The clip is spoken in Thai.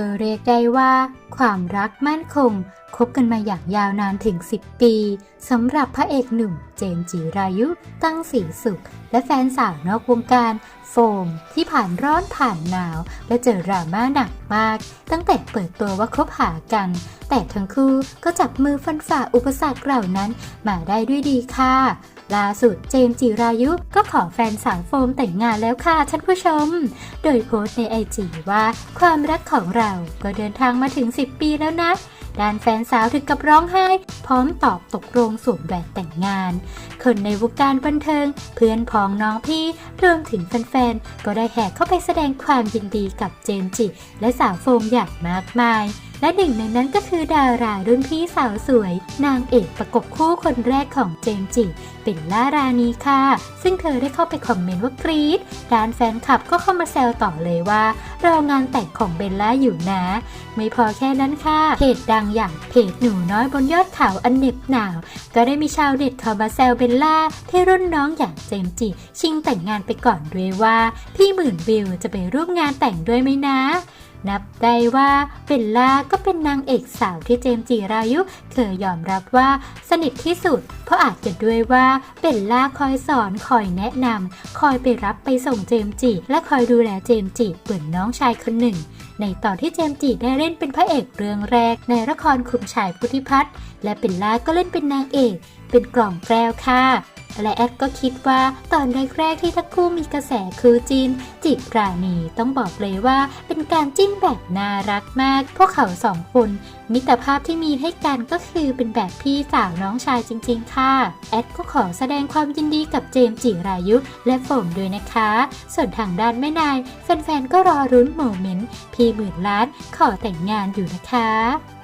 ก็เรียกได้ว่า ความรักมั่นคง คบกันมาอย่างยาวนานถึง 10 ปีสำหรับพระเอกหนุ่มเจมส์จิรายุ ตั้งสีสุข และแฟนสาวนอกวงการโฟมที่ผ่านร้อนผ่านหนาว และเจอดราม่าหนักมาก ตั้งแต่เปิดตัวว่าคบหากัน แต่ทั้งคู่ก็จับมือฟันฝ่าอุปสรรคเหล่านั้นมาได้ด้วยดีค่ะล่าสุดเจมส์จิรายุก็ขอแฟนสาวโฟมแต่งงานแล้วค่ะท่านผู้ชม โดยโพสต์ในไอจีว่าความรักของเราก็เดินทางมาถึง 10 ปีแล้วนะ ด้านแฟนสาวถึงกับร้องไห้ พร้อมตอบตกลงสวมแหวนแต่งงาน คนในวงการบันเทิง เพื่อนพ้องน้องพี่รวมถึงแฟนๆ ก็ได้แห่เข้าไปแสดงความยินดีกับเจมจิ และสาวโฟมอย่างมากมาย และหนึ่งในนั้นก็คือดารารุ่นพี่สาวสวย นางเอกประกบคู่คนแรกของเจมจิเป็นล่ารานีค่ะ ซึ่งเธอได้เข้าไปคอมเมนต์ว่ากรี๊ดด้านแฟนคลับก็เข้ามาแซวต่อเลยว่ารองานแต่งของเบลล่าอยู่นะ ไม่พอแค่นั้นค่ะเพจดังอย่างเพจหนูน้อยบนยอดเขาอันเหน็บหนาว ก็ได้มีชาวเน็ตเข้ามาแซวเบลล่าที่รุ่นน้องอย่างเจมจิชิงแต่งงานไปก่อนด้วยว่า พี่หมื่นวิวจะไปร่วมงานแต่งด้วยไหมนะ นับได้ว่าเบลล่าก็เป็นนางเอกสาวที่เจมจิรายุเคยยอมรับว่าสนิทที่สุด เพราะอาจจะด้วยว่าเบลล่าคอยสอนคอยแนะนำคอยไปรับไปส่งเจมจิและคอยดูแลเจมจิเหมือนน้องชายคนหนึ่ง ในตอนที่เจมจิได้เล่นเป็นพระเอกเรื่องแรก ในละครขุนชายพุทธิพัฒน์และเบลล่าก็เล่นเป็นนางเอก เป็นกล่องแก้วค่ะ และแอดก็คิดว่าตอนแรกๆที่ทั้งคู่มีกระแสคือจีน จิรานีต้องบอกเลยว่าเป็นการจิ้นแบบน่ารักมาก พวกเขาสองคน มิตรภาพที่มีให้กันก็คือเป็นแบบพี่สาวน้องชายจริง ๆ ค่ะ แอดก็ขอแสดงความยินดีกับเจมส์จิรายุและโฟมด้วยนะคะ ส่วนทางด้านแม่นาย แฟนๆก็รอรุ้นโมเมนต์พี่หมื่นล้านขอแต่งงานอยู่นะคะ